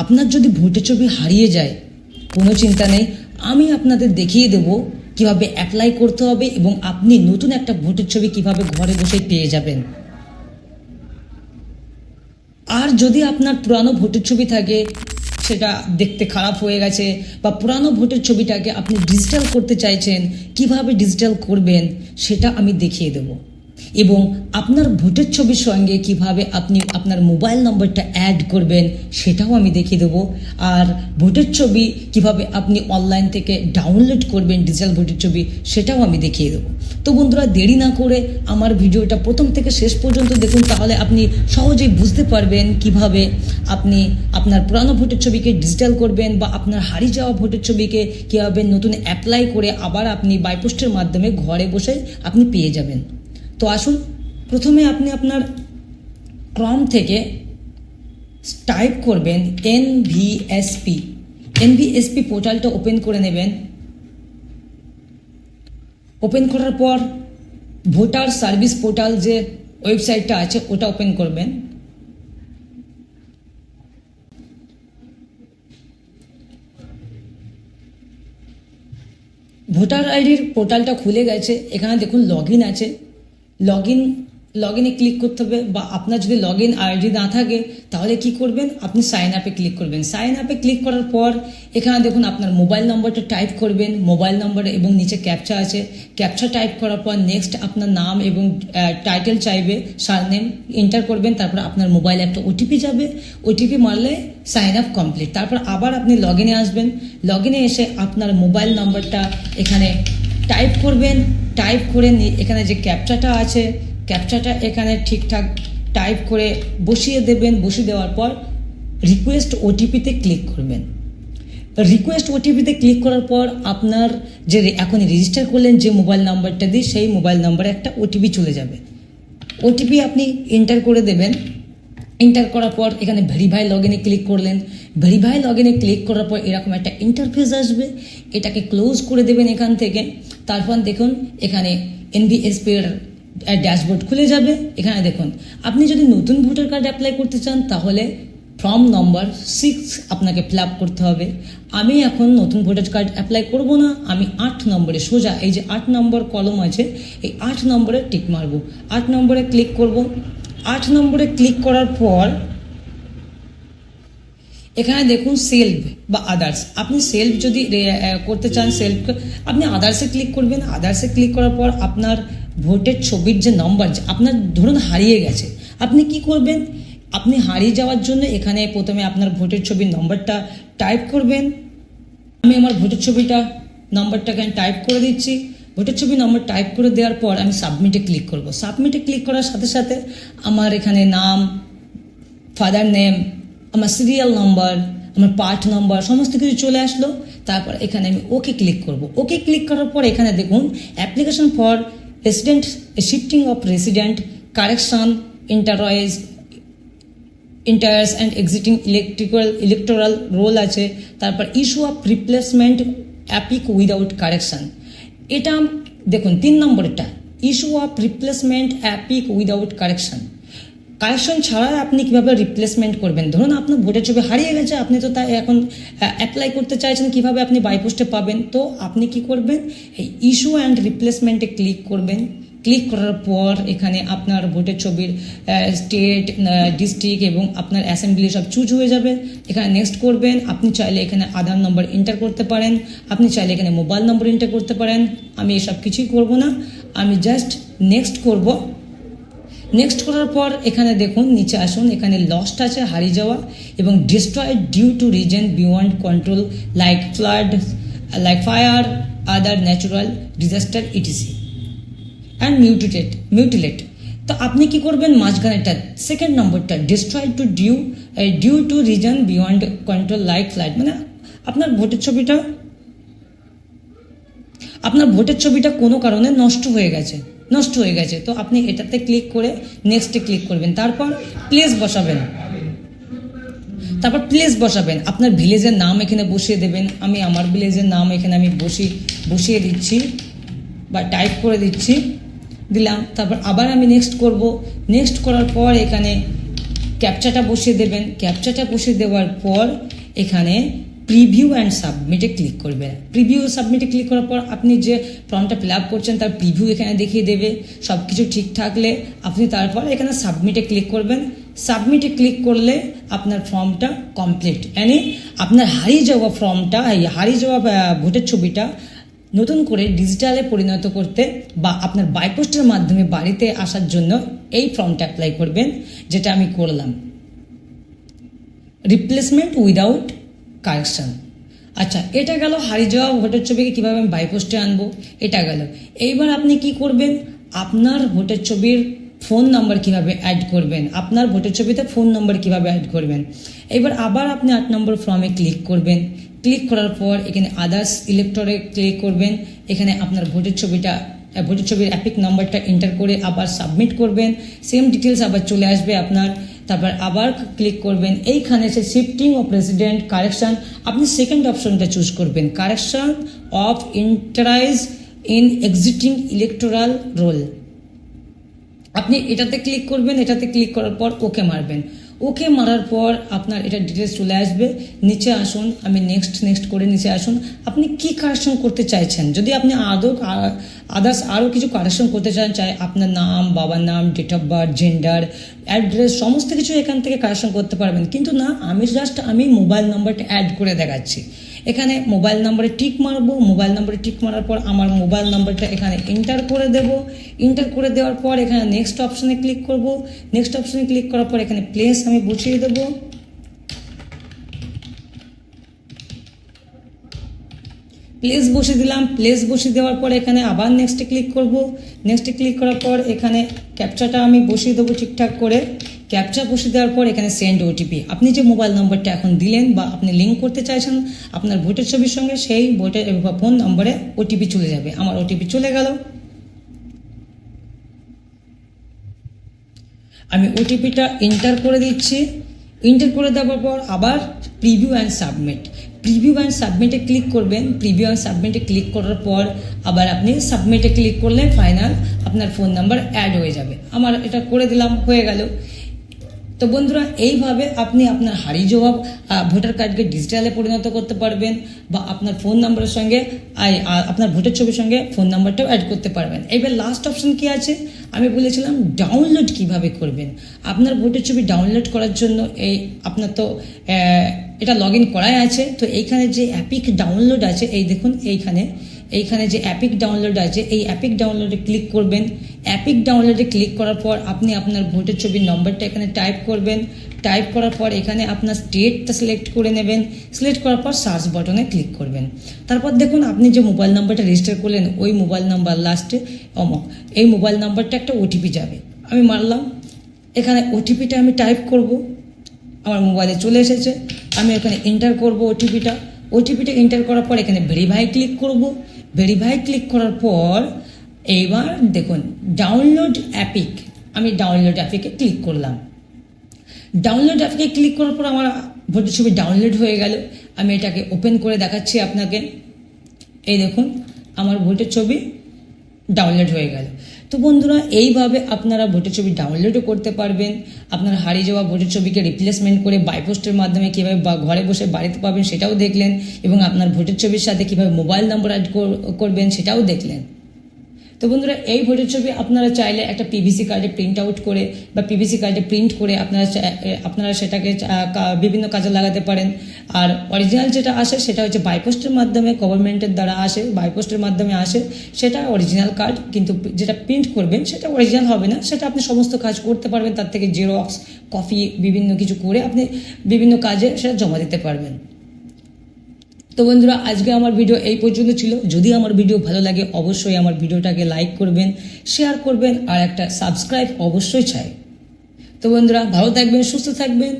আপনার যদি ভোটের ছবি হারিয়ে যায়, কোনো চিন্তা নেই, আমি আপনাদের দেখিয়ে দেব কীভাবে অ্যাপ্লাই করতে হবে এবং আপনি নতুন একটা ভোটের ছবি কীভাবে ঘরে বসে পেয়ে যাবেন। আর যদি আপনার পুরানো ভোটের ছবি থাকে, সেটা দেখতে খারাপ হয়ে গেছে বা পুরানো ভোটের ছবিটাকে আপনি ডিজিটাল করতে চাইছেন, কীভাবে ডিজিটাল করবেন, সেটা আমি দেখিয়ে দেব। এবং আপনার ভোটের ছবির সঙ্গে কীভাবে আপনি আপনার মোবাইল নম্বরটা অ্যাড করবেন, সেটাও আমি দেখিয়ে দেবো। আর ভোটের ছবি কীভাবে আপনি অনলাইন থেকে ডাউনলোড করবেন ডিজিটাল ভোটের ছবি, সেটাও আমি দেখিয়ে দেবো। তো বন্ধুরা, দেরি না করে আমার ভিডিওটা প্রথম থেকে শেষ পর্যন্ত দেখুন, তাহলে আপনি সহজেই বুঝতে পারবেন কীভাবে আপনি আপনার পুরানো ভোটের ছবিকে ডিজিটাল করবেন বা আপনার হারিয়ে যাওয়া ভোটের ছবিকে কীভাবে নতুন অ্যাপ্লাই করে আবার আপনি বাইপোস্টের মাধ্যমে ঘরে বসে আপনি পেয়ে যাবেন। তো আসুন, প্রথমে আপনি আপনার ক্রম থেকে টাইপ করবেন এন ভিএসপি এন ভিএসপি পোর্টালটা ওপেন করে নেবেন। ওপেন করার পর ভোটার সার্ভিস পোর্টাল যে ওয়েবসাইটটা আছে, ওটা ওপেন করবেন। ভোটার আইডির পোর্টালটা খুলে গেছে, এখানে দেখুন লগ আছে। লগ ইন লগ ইনে ক্লিক করতে হবে বা আপনার যদি লগ ইন আইডি না থাকে, তাহলে কি করবেন? আপনি সাইন আপে ক্লিক করবেন। সাইন আপে ক্লিক করার পর, এখানে দেখুন আপনার মোবাইল নম্বরটা টাইপ করবেন মোবাইল নম্বর এবং নিচে ক্যাপচা আছে। ক্যাপচা টাইপ করার পর নেক্সট আপনার নাম এবং টাইটেল চাইবে সারনেম এন্টার করবেন, তারপর আপনার মোবাইলে একটা ওটিপি যাবে। ওটিপি মারলে সাইন আপ কমপ্লিট তারপর আবার আপনি লগ ইনে আসবেন। লগ ইনে এসে আপনার মোবাইল নম্বরটা এখানে টাইপ করবেন। টাইপ করে এখানে যে ক্যাপচাটা আছে ক্যাপচাটা এখানে ঠিকঠাক টাইপ করে বসিয়ে দেবেন, বসিয়ে দেওয়ার পর রিকোয়েস্ট ওটিপিতে ক্লিক করবেন। রিকোয়েস্ট ওটিপিতে ক্লিক করার পর আপনার যে রে- এখন রেজিস্টার করলেন যে মোবাইল নাম্বারটা দিয়ে, সেই মোবাইল নাম্বারে একটা ওটিপি চলে যাবে। ওটিপি আপনি এন্টার করে দেবেন। এন্টার করার পর এখানে ভেরিফাই লগ ইনে ক্লিক করলেন। ভেরিফাই লগ ইনে ক্লিক করার পর এরকম একটা ইন্টারফেস আসবে। এটাকে ক্লোজ করে দেবেন এখান থেকে। তারপর দেখুন, এখানে এনবিএসপির ড্যাশবোর্ড খুলে যাবে। এখানে দেখুন, আপনি যদি নতুন ভোটার কার্ড অ্যাপ্লাই করতে চান, তাহলে ফর্ম নম্বর সিক্স আপনাকে ফিল আপ করতে হবে। আমি এখন নতুন ভোটার কার্ড অ্যাপ্লাই করব না। আমি আট নম্বরে সোজা, এই যে আট নম্বর কলম আছে, এই আট নম্বরে টিক মারবো। আট নম্বরে ক্লিক করব। আট নম্বরে ক্লিক করার পর, এখানে দেখুন সেলফ বা আদার্স আপনি সেলফ যদি করতে চান সেলফ আপনি আদার্সে ক্লিক করবেন। আদার্সে ক্লিক করার পর আপনার ভোটের ছবির যে নম্বর আপনার ধরুন হারিয়ে গেছে। আপনি কি করবেন? আপনি হারিয়ে যাওয়ার জন্য এখানে প্রথমে আপনার ভোটের ছবির নম্বরটা টাইপ করবেন। আমি আমার ভোটের ছবিটা নম্বরটা এখানে টাইপ করে দিচ্ছি। ভোটের ছবি নম্বর টাইপ করে দেওয়ার পর আমি সাবমিটে ক্লিক করব। সাবমিটে ক্লিক করার সাথে সাথে আমার এখানে নাম ফাদার নেম আমার সিরিয়াল নম্বর আমার পার্ট নম্বর সমস্ত কিছু চলে আসলো। তারপর এখানে আমি ওকে ক্লিক করব। ওকে ক্লিক করার পর এখানে দেখুন application for resident shifting of resident correction entries entries and existing electrical electoral roll আছে। তারপর issue of replacement EPIC without correction এটা দেখুন, তিন নম্বরটা। Issue of replacement EPIC without correction correction ছাড়া আপনি কীভাবে রিপ্লেসমেন্ট করবেন? ধরুন, আপনার ভোটের ছবি হারিয়ে গেছে, আপনি তো তাই এখন অ্যাপ্লাই করতে চাইছেন, কীভাবে আপনি বাইপোস্টে পাবেন? তো আপনি কি করবেন? এই ইস্যু অ্যান্ড রিপ্লেসমেন্টে ক্লিক করবেন। ক্লিক করার পর এখানে আপনার ভোটের ছবির স্টেট ডিস্ট্রিক্ট এবং আপনার অ্যাসেম্বলি সব চুজ হয়ে যাবে। এখানে নেক্সট করবেন, আপনি চাইলে এখানে আধার নম্বর এন্টার করতে পারেন, আপনি চাইলে এখানে মোবাইল নম্বর এন্টার করতে পারেন। আমি এসব কিছুই করব না, আমি জাস্ট নেক্সট করব। নেক্সট করার পর এখানে দেখুন, নিচে আসুন, এখানে লস্ট আছে, হারিয়ে যাওয়া এবং destroyed due to reason beyond control like flood like fire other natural disaster ETC and mutilate mutilate তো আপনি কি করবেন? মাঝখানেটা সেকেন্ড নম্বরটা destroyed to due due to reason beyond control like flight মানে আপনার ভোটের ছবিটা, আপনার ভোটের ছবিটা কোনো কারণে নষ্ট হয়ে গেছে, নষ্ট হয়ে গেছে। তো আপনি এটাতে ক্লিক করে নেক্সটে ক্লিক করবেন। তারপর প্লেস বসাবেন। তারপর প্লেস বসাবেন। আপনার ভিলেজের নাম এখানে বসিয়ে দেবেন। আমি আমার ভিলেজের নাম এখানে আমি বসি, বসিয়ে দিচ্ছি বা টাইপ করে দিচ্ছি। দিলাম, তারপর আবার আমি নেক্সট করব। নেক্সট করার পর এখানে ক্যাপচাটা বসিয়ে দেবেন। ক্যাপচাটা বসিয়ে দেওয়ার পর এখানে প্রিভিউ অ্যান্ড সাবমিটে ক্লিক করবেন প্রিভিউ সাবমিটে ক্লিক করার পর আপনি যে ফর্মটা ফিল আপ করছেন, তার প্রিভিউ এখানে দেখিয়ে দেবে। সব কিছু ঠিক থাকলে আপনি তারপর এখানে সাবমিটে ক্লিক করবেন। সাবমিটে ক্লিক করলে আপনার ফর্মটা কমপ্লিট মানে আপনার হারিয়ে যাওয়া ফর্মটা হারিয়ে যাওয়া ভোটের ছবিটা নতুন করে ডিজিটালে পরিণত করতে বা আপনার বাইপোস্টের মাধ্যমে বাড়িতে আসার জন্য এই ফর্মটা অ্যাপ্লাই করবেন, যেটা আমি করলাম। রিপ্লেসমেন্ট উইদাউট কারেকশন আচ্ছা এটা গেল হারিয়ে যাওয়া ভোটের ছবিকে কীভাবে আমি বাইপোস্টে আনব? এটা গেল। এইবার আপনি কি করবেন? আপনার ভোটের ছবির ফোন নাম্বার কীভাবে অ্যাড করবেন? আপনার ভোটের ছবিতে ফোন নাম্বার কীভাবে অ্যাড করবেন? এবার আবার আপনি আট নম্বর ফর্মে ক্লিক করবেন। ক্লিক করার পর এখানে আদার্স ইলেকটরে ক্লিক করবেন। এখানে আপনার ভোটের ছবিটা ভোটের ছবির অ্যাপিক নাম্বারটা এন্টার করে আবার সাবমিট করবেন। সেম ডিটেলস আবার চলে আসবে আপনার। তারপর আবার ক্লিক করবেন। এইখানে সে শিফটিং অফ প্রেসিডেন্ট কারেকশন আপনি সেকেন্ড অপশনটা চুজ করবেন। Correction of entries in existing electoral roll আপনি এটাতে ক্লিক করবেন, এটাতে ক্লিক করার পর ওকে মারবেন। ওকে মারার পর আপনার এটা ডিটেলস চলে আসবে। নিচে আসুন, আমি নেক্সট নেক্সট করে নিচে আসুন। আপনি কি কারেকশন করতে চাইছেন? যদি আপনি আদৌ, আদার্স আরও কিছু কারেকশন করতে চান, চাই আপনার নাম, বাবার নাম date of birth gender address সমস্ত কিছু এখান থেকে কারেকশন করতে পারবেন। কিন্তু না, আমি জাস্ট আমি মোবাইল নাম্বারটা অ্যাড করে দেখাচ্ছি। এখানে মোবাইল নাম্বারে টিক মারবো মোবাইল নাম্বারে টিক মারার পর আমার মোবাইল নাম্বারটা এখানে এন্টার করে দেব। এন্টার করে দেওয়ার পর এখানে নেক্সট অপশনে ক্লিক করব। নেক্সট অপশনে ক্লিক করার পর এখানে প্লেস আমি বসিয়ে দেব। প্লেস বসিয়ে দিলাম। প্লেস বসিয়ে দেওয়ার পর এখানে আবার নেক্সটে ক্লিক করব। নেক্সটে ক্লিক করার পর এখানে ক্যাপচাটা আমি বসিয়ে দেবো ঠিকঠাক করে। ক্যাপচা বসিয়ে দেওয়ার পর এখানে সেন্ড ওটিপি আপনি যে মোবাইল নম্বরটা এখন দিলেন বা আপনি লিঙ্ক করতে চাইছেন, আপনার ভোটের ছবির সঙ্গে সেই ভোটের বা ফোন নম্বরে ওটিপি চলে যাবে। আমার ওটিপি চলে গেল। আমি ওটিপিটা এন্টার করে দিচ্ছি। এন্টার করে দেওয়ার পর আবার preview and submit preview and সাবমিটে ক্লিক করবেন। প্রিভিউ অ্যান্ড সাবমিটে ক্লিক করার পর আবার আপনি সাবমিটে ক্লিক করলে ফাইনাল আপনার ফোন নাম্বার অ্যাড হয়ে যাবে। আমার এটা করে দিলাম, হয়ে গেল। তো বন্ধুরা এইভাবে আপনি আপনার যাওয়া আহ, ভোটার কার্ডকে ডিজিটালে পরিণত করতে পারবেন বা আপনার ফোন নাম্বারের সঙ্গে আপনার ভোটের ছবির সঙ্গে ফোন নাম্বারটাও অ্যাড করতে পারবেন। এবার লাস্ট অপশন কি আছে? আমি বলেছিলাম ডাউনলোড কীভাবে করবেন? আপনার ভোটের ছবি ডাউনলোড করার জন্য এই আপনার তো এটা লগ ইন করাই আছে। তো এইখানে যে অ্যাপিক ডাউনলোড আছে এই দেখুন এইখানে এইখানে যে অ্যাপিক ডাউনলোড আছে এই অ্যাপিক ডাউনলোডে ক্লিক করবেন। অ্যাপিক ডাউনলোডে ক্লিক করার পর আপনি আপনার ভোটের ছবির নম্বরটা এখানে টাইপ করবেন। টাইপ করার পর এখানে আপনার স্টেটটা সিলেক্ট করে নেবেন। সিলেক্ট করার পর সার্চ বাটনে ক্লিক করবেন। তারপর দেখুন, আপনি যে মোবাইল নাম্বারটা রেজিস্টার করলেন, ওই মোবাইল নাম্বার লাস্টে অমক এই মোবাইল নাম্বারটা একটা ওটিপি যাবে। আমি মারলাম। এখানে ওটিপিটা আমি টাইপ করব। আমার মোবাইলে চলে এসেছে। আমি এখানে এন্টার করব ওটিপিটা ওটিপিটা এন্টার করার পর এখানে ভেরিফাই ক্লিক করব। ভেরিফাই ক্লিক করার পর এইবার দেখুন ডাউনলোড অ্যাপিক আমি ডাউনলোড অ্যাপিকে ক্লিক করলাম। ডাউনলোড অ্যাপকে ক্লিক করার পর আমার ভোটের ছবি ডাউনলোড হয়ে গেল। আমি এটাকে ওপেন করে দেখাচ্ছি আপনাকে। এই দেখুন, আমার ভোটের ছবি ডাউনলোড হয়ে গেল। তো বন্ধুরা, এইভাবে আপনারা ভোটের ছবি ডাউনলোডও করতে পারবেন। আপনার হারিয়ে যাওয়া ভোটের ছবিকে রিপ্লেসমেন্ট করে বাইপোস্টের মাধ্যমে কীভাবে বা ঘরে বসে বাড়িতে পাবেন সেটাও দেখলেন এবং আপনার ভোটের ছবির সাথে কীভাবে মোবাইল নম্বর অ্যাড করবেন সেটাও দেখলেন। তো বন্ধুরা, এই ভোটের ছবি আপনারা চাইলে একটা পিভিসি কার্ডে প্রিন্ট আউট করে বা পিভিসি কার্ডে প্রিন্ট করে আপনারা আপনারা সেটাকে বিভিন্ন কাজে লাগাতে পারেন। আর অরিজিনাল যেটা আসে সেটা হচ্ছে বাইপোস্টের মাধ্যমে গভর্নমেন্টের দ্বারা আসে বাইপোস্টের মাধ্যমে আসে। সেটা অরিজিনাল কার্ড কিন্তু যেটা প্রিন্ট করবেন সেটা অরিজিনাল হবে না। সেটা আপনি সমস্ত কাজ করতে পারবেন, তার থেকে জেরক্স কপি বিভিন্ন কিছু করে আপনি বিভিন্ন কাজে সেটা জমা দিতে পারবেন। তো বন্ধুরা, আজকে আমার ভিডিও এই পর্যন্ত ছিল। যদি আমার ভিডিও ভালো লাগে, অবশ্যই আমার ভিডিওটাকে লাইক করবেন শেয়ার করবেন, আর একটা সাবস্ক্রাইব অবশ্যই চাই। তো বন্ধুরা, ভালো থাকবেন, সুস্থ থাকবেন।